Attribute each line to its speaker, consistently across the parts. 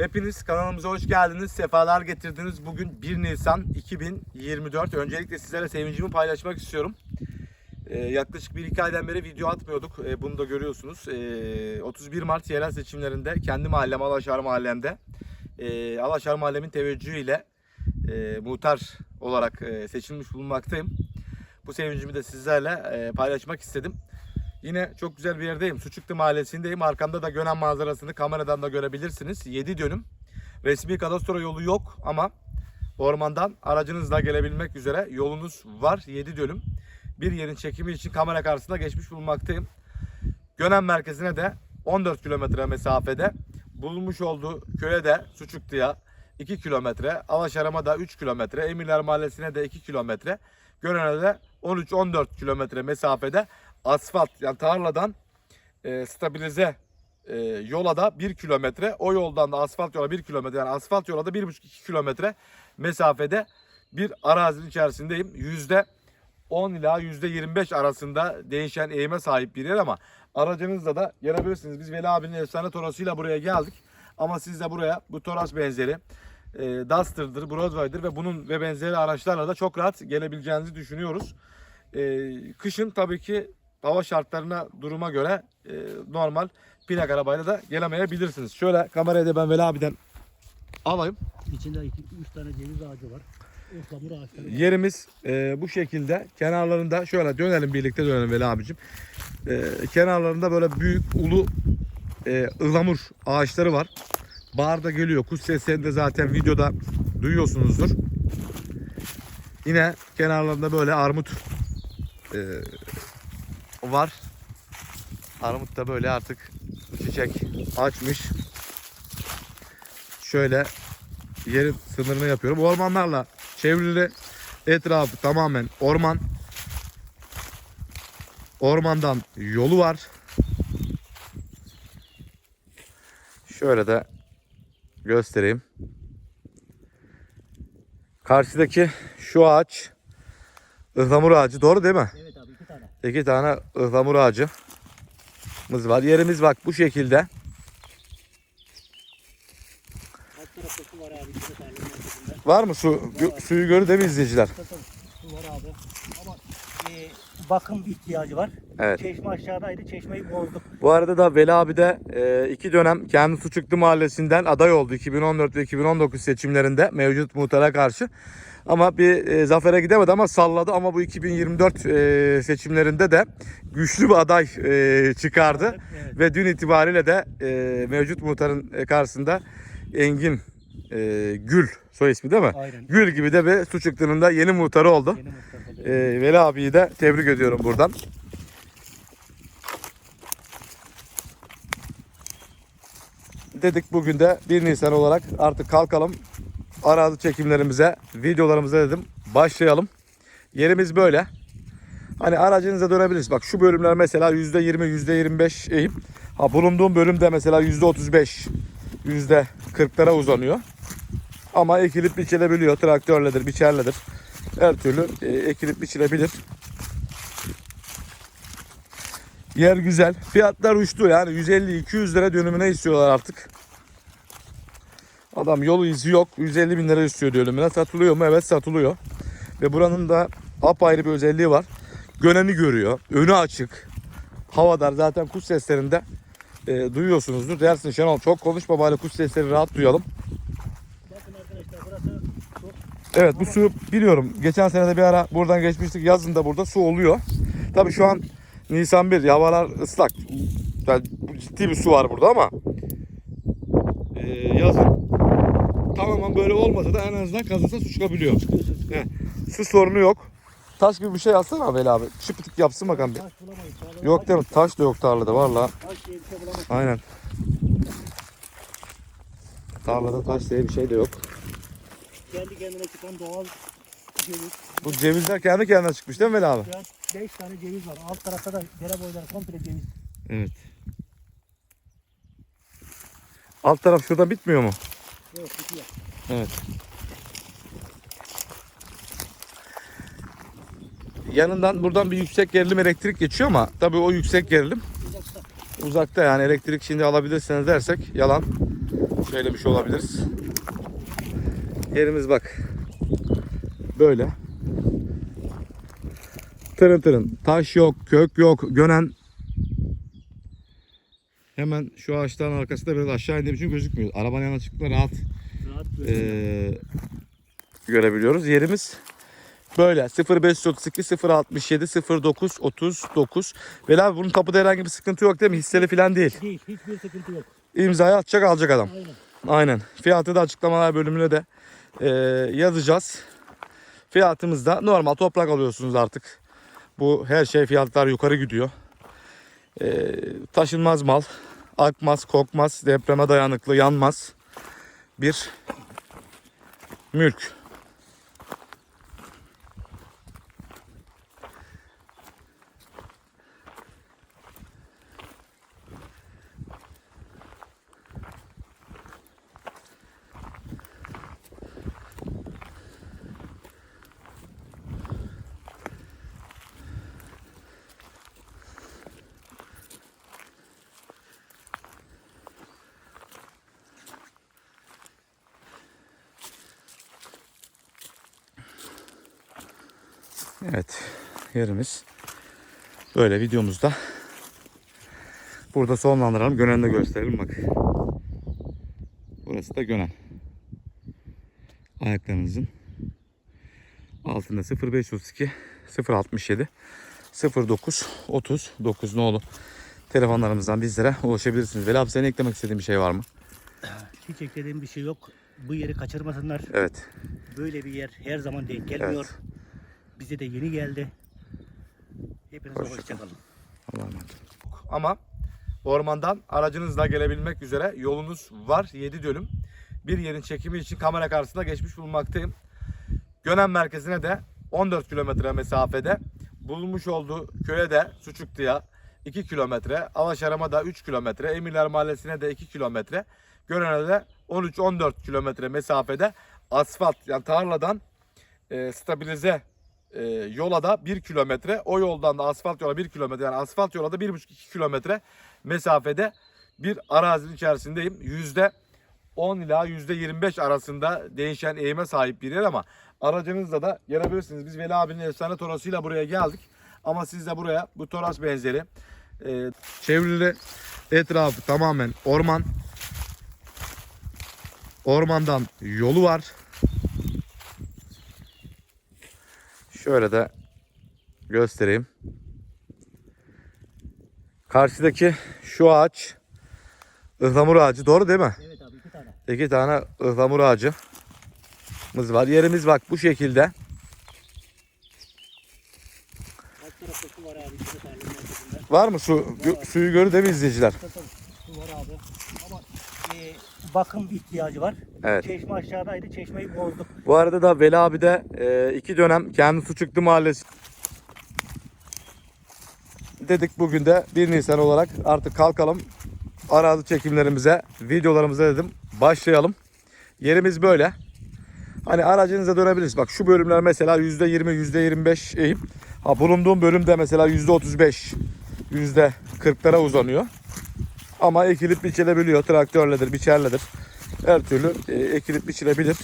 Speaker 1: Hepiniz kanalımıza hoş geldiniz. Sefalar getirdiniz. Bugün 1 Nisan 2024. Öncelikle sizlere sevincimi paylaşmak istiyorum. Ee, yaklaşık 1-2 aydan beri video atmıyorduk. Ee, bunu da görüyorsunuz. Ee, 31 Mart yerel seçimlerinde kendi mahallem Alaşar Mahallem'de e, Alaşar Mahallem'in teveccühüyle e, muhtar olarak e, seçilmiş bulunmaktayım. Bu sevincimi de sizlerle e, paylaşmak istedim. Yine çok güzel bir yerdeyim. Suçuklu Mahallesi'ndeyim. Arkamda da Gönen manzarasını kameradan da görebilirsiniz. 7 dönüm. Resmi kadastro yolu yok ama ormandan aracınızla gelebilmek üzere yolunuz var. 7 dönüm. Bir yerin çekimi için kamera karşısında geçmiş bulunmaktayım. Gönen merkezine de 14 kilometre mesafede bulunmuş olduğu köye de Suçuklu'ya 2 kilometre, Alaşaram'a da 3 kilometre, Emirler Mahallesi'ne de 2 kilometre, Gönen'e de 13-14 kilometre mesafede asfalt yani tarladan e, stabilize e, yola da 1 kilometre, o yoldan da asfalt yola 1 kilometre yani asfalt yola da 1,5-2 kilometre mesafede bir arazinin içerisindeyim. Yüzde 10 ila %25 arasında değişen eğime sahip bir yer ama aracınızla da gelebilirsiniz. Biz Veli abinin efsane torosuyla buraya geldik. Ama siz de buraya bu toros benzeri e, Duster'dır, Broadway'dır ve bunun ve benzeri araçlarla da çok rahat gelebileceğinizi düşünüyoruz. E, kışın tabii ki hava şartlarına, duruma göre e, normal plak arabayla da gelemeyebilirsiniz. Şöyle kamerayı da ben Veli abiden alayım.
Speaker 2: İçinde 2-3 tane ceviz ağacı var. Ihlamur ağaçları var.
Speaker 1: Yerimiz e, bu şekilde. Kenarlarında şöyle dönelim birlikte dönelim Veli abicim. E, kenarlarında böyle büyük ulu e, ıhlamur ağaçları var. Bahar da geliyor. Kuş seslerini de zaten videoda duyuyorsunuzdur. Yine kenarlarında böyle armut e, var. Armut da böyle artık çiçek açmış. Şöyle yerin sınırını yapıyorum. Ormanlarla çevrili etrafı tamamen orman. Ormandan yolu var. Şöyle de göstereyim. Karşıdaki şu ağaç ıhlamur ağacı doğru değil mi?
Speaker 2: Evet abi 2 tane.
Speaker 1: İki tane ıhlamur ağacımız var. Yerimiz bak bu şekilde.
Speaker 2: Var abi.
Speaker 1: Var mı su? Gö- suyu görür değil mi izleyiciler?
Speaker 2: Su var abi. Ama e, bakım ihtiyacı var.
Speaker 1: Evet.
Speaker 2: Çeşme aşağıdaydı. Çeşmeyi bozduk.
Speaker 1: Bu arada da Veli abi de e, iki dönem kendi Suçuklu Mahallesi'nden aday oldu 2014 ve 2019 seçimlerinde mevcut muhtara karşı. Ama bir e, zafere gidemedi ama salladı ama bu 2024 e, seçimlerinde de güçlü bir aday e, çıkardı.
Speaker 2: Evet.
Speaker 1: Ve dün itibariyle de e, mevcut muhtarın e, karşısında Engin e, Gül soy ismi değil mi?
Speaker 2: Aynen.
Speaker 1: Gül gibi de bir Suçuklu'nun da yeni muhtarı oldu.
Speaker 2: Yeni muhtar oluyor.
Speaker 1: E, Veli abiyi de tebrik ediyorum buradan. Dedik bugün de 1 Nisan olarak artık kalkalım. Arazi çekimlerimize, videolarımıza dedim başlayalım. Yerimiz böyle. Hani aracınıza dönebiliriz. Bak şu bölümler mesela %20, %25 eğim. Ha bulunduğum bölümde mesela %35, %40'lara uzanıyor. Ama ekilip biçilebiliyor. Traktörledir, biçerledir. Her türlü e, ekilip biçilebilir. Yer güzel. Fiyatlar uçtu yani 150-200 lira dönümüne istiyorlar artık. Adam yolu izi yok. 150 bin lira istiyor dönümüne. Satılıyor mu? Evet satılıyor. Ve buranın da apayrı bir özelliği var. Göneni görüyor. Önü açık. Havadar zaten kuş seslerinde e, duyuyorsunuzdur. Dersin Şenol çok konuşma bari kuş sesleri rahat duyalım. Evet bu su biliyorum. Geçen sene de bir ara buradan geçmiştik. Yazın da burada su oluyor. Tabii şu an Nisan 1 havalar ıslak. Yani ciddi bir su var burada ama e, yazın tamamen böyle olmasa da en azından kazısa su çıkabiliyor. He, su sorunu yok. Taş gibi bir şey alsana Veli abi. Şıpıtık yapsın bakalım bir. Yok değil mi? Taş da yok tarlada valla.
Speaker 2: Şey.
Speaker 1: Aynen. Tarlada taş diye bir şey de yok.
Speaker 2: Kendi kendine çıkan doğal ceviz.
Speaker 1: Bu cevizler kendi kendine çıkmış değil mi Veli abi?
Speaker 2: Şu an 5 tane ceviz var. Alt tarafta da dere boyları komple ceviz.
Speaker 1: Evet. Alt taraf şurada bitmiyor mu?
Speaker 2: Yok bitiyor.
Speaker 1: Evet. Yanından buradan bir yüksek gerilim elektrik geçiyor ama tabii o yüksek gerilim
Speaker 2: Uzakta.
Speaker 1: uzakta yani elektrik şimdi alabilirsiniz dersek yalan. söylemiş olabiliriz. Yerimiz bak. Böyle. Tırın tırın. Taş yok, kök yok. Gönen Hemen şu ağaçların arkasında biraz aşağı indiğim için gözükmüyor. Arabanın yanına çıktığında rahat
Speaker 2: Rahat
Speaker 1: ee, görebiliyoruz. Yerimiz böyle 0532 067 09 39 Veli abi bunun kapıda herhangi bir sıkıntı yok değil mi? Hisseli falan değil.
Speaker 2: Değil. Hiçbir sıkıntı yok.
Speaker 1: İmzayı atacak alacak adam.
Speaker 2: Aynen.
Speaker 1: Aynen. Fiyatı da açıklamalar bölümüne de ee, yazacağız. Fiyatımız da normal toprak alıyorsunuz artık. Bu her şey fiyatlar yukarı gidiyor. Ee, taşınmaz mal. Akmaz, kokmaz, depreme dayanıklı, yanmaz. Bir mülk. Evet yerimiz böyle videomuzda burada sonlandıralım. Gönen'i de gösterelim bak. Burası da Gönen. Ayaklarınızın altında 0532 067 09 39 nolu telefonlarımızdan bizlere ulaşabilirsiniz. Veli abi senin eklemek istediğin bir şey var mı?
Speaker 2: Hiç eklediğim bir şey yok. Bu yeri kaçırmasınlar.
Speaker 1: Evet.
Speaker 2: Böyle bir yer her zaman denk gelmiyor. Bize de yeni geldi. Hepinize
Speaker 1: Hoşça
Speaker 2: hoşçakalın.
Speaker 1: Allah'a emanet. Ama ormandan aracınızla gelebilmek üzere yolunuz var. 7 dönüm. Bir yerin çekimi için kamera karşısında geçmiş bulunmaktayım. Gönen merkezine de 14 kilometre mesafede bulunmuş olduğu köye de Suçuklu'ya 2 kilometre, Avaşaram'a da 3 kilometre, Emirler Mahallesi'ne de 2 kilometre, Gönen'e de 13-14 kilometre mesafede asfalt yani tarladan e, stabilize e, yola da 1 kilometre, o yoldan da asfalt yola 1 kilometre yani asfalt yola da 1,5-2 kilometre mesafede bir arazinin içerisindeyim. Yüzde 10 ila yüzde 25 arasında değişen eğime sahip bir yer ama aracınızla da gelebilirsiniz. Biz Veli abinin efsane torasıyla buraya geldik. Ama siz de buraya bu toras benzeri e, çevrili etrafı tamamen orman. Ormandan yolu var. Şöyle de göstereyim. Karşıdaki şu ağaç ıhlamur ağacı doğru değil mi?
Speaker 2: Evet abi iki tane.
Speaker 1: İki tane ıhlamur ağacımız var. Yerimiz bak bu şekilde.
Speaker 2: Var
Speaker 1: mı su? Gö- suyu görür değil mi izleyiciler?
Speaker 2: Tabii, Su var abi. Ama e, bakım ihtiyacı var.
Speaker 1: Evet.
Speaker 2: Çeşme aşağıdaydı. Çeşmeyi bozduk.
Speaker 1: Bu arada da Veli abi de e, iki dönem kendi su çıktı mahallesi. Dedik bugün de 1 Nisan olarak artık kalkalım. Arazi çekimlerimize, videolarımıza dedim başlayalım. Yerimiz böyle. Hani aracınıza dönebiliriz. Bak şu bölümler mesela %20, %25 eğim. Ha bulunduğum bölümde mesela %35, %40'lara uzanıyor. Ama ekilip biçilebiliyor. Traktörledir, biçerledir. Her türlü e, ekilip biçilebilir.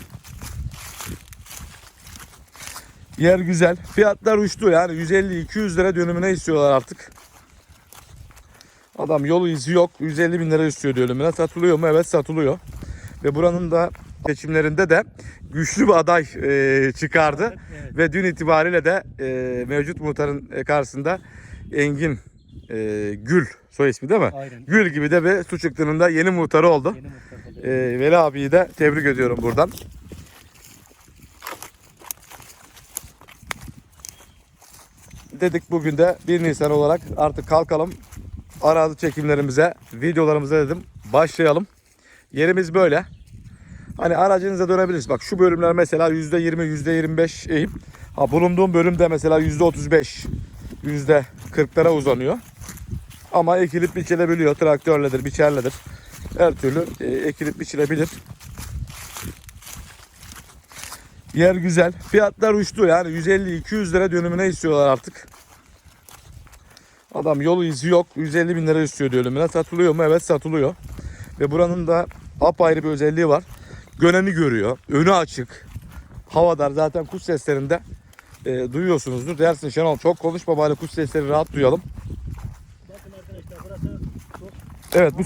Speaker 1: Yer güzel. Fiyatlar uçtu yani 150-200 lira dönümüne istiyorlar artık. Adam yolu izi yok. 150 bin lira istiyor dönümüne. Satılıyor mu? Evet satılıyor. Ve buranın da seçimlerinde de güçlü bir aday e, çıkardı.
Speaker 2: Evet.
Speaker 1: Ve dün itibariyle de e, mevcut muhtarın e, karşısında Engin e, Gül soy ismi değil mi?
Speaker 2: Aynen.
Speaker 1: Gül gibi de bir su çıktığının da yeni muhtarı oldu.
Speaker 2: Yeni muhtar
Speaker 1: E. Veli abiyi de tebrik ediyorum buradan. Dedik bugün de 1 Nisan olarak artık kalkalım. Arazi çekimlerimize, videolarımıza dedim başlayalım. Yerimiz böyle. Hani aracınıza dönebiliriz. Bak şu bölümler mesela %20, %25 eğim. Ha bulunduğum bölümde mesela %35, %40'lara uzanıyor. Ama ekilip biçilebiliyor. Traktörledir, biçerledir. Her türlü e, ekilip biçilebilir. Yer güzel. Fiyatlar uçtu yani 150-200 lira dönümüne istiyorlar artık. Adam yolu izi yok. 150 bin lira istiyor dönümüne. Satılıyor mu? Evet satılıyor. Ve buranın da apayrı bir özelliği var. Göneni görüyor. Önü açık. Havadar zaten kuş seslerinde e, duyuyorsunuzdur. Dersin Şenol çok konuşma bari kuş sesleri rahat duyalım.
Speaker 2: Bakın arkadaşlar burası çok
Speaker 1: Evet bu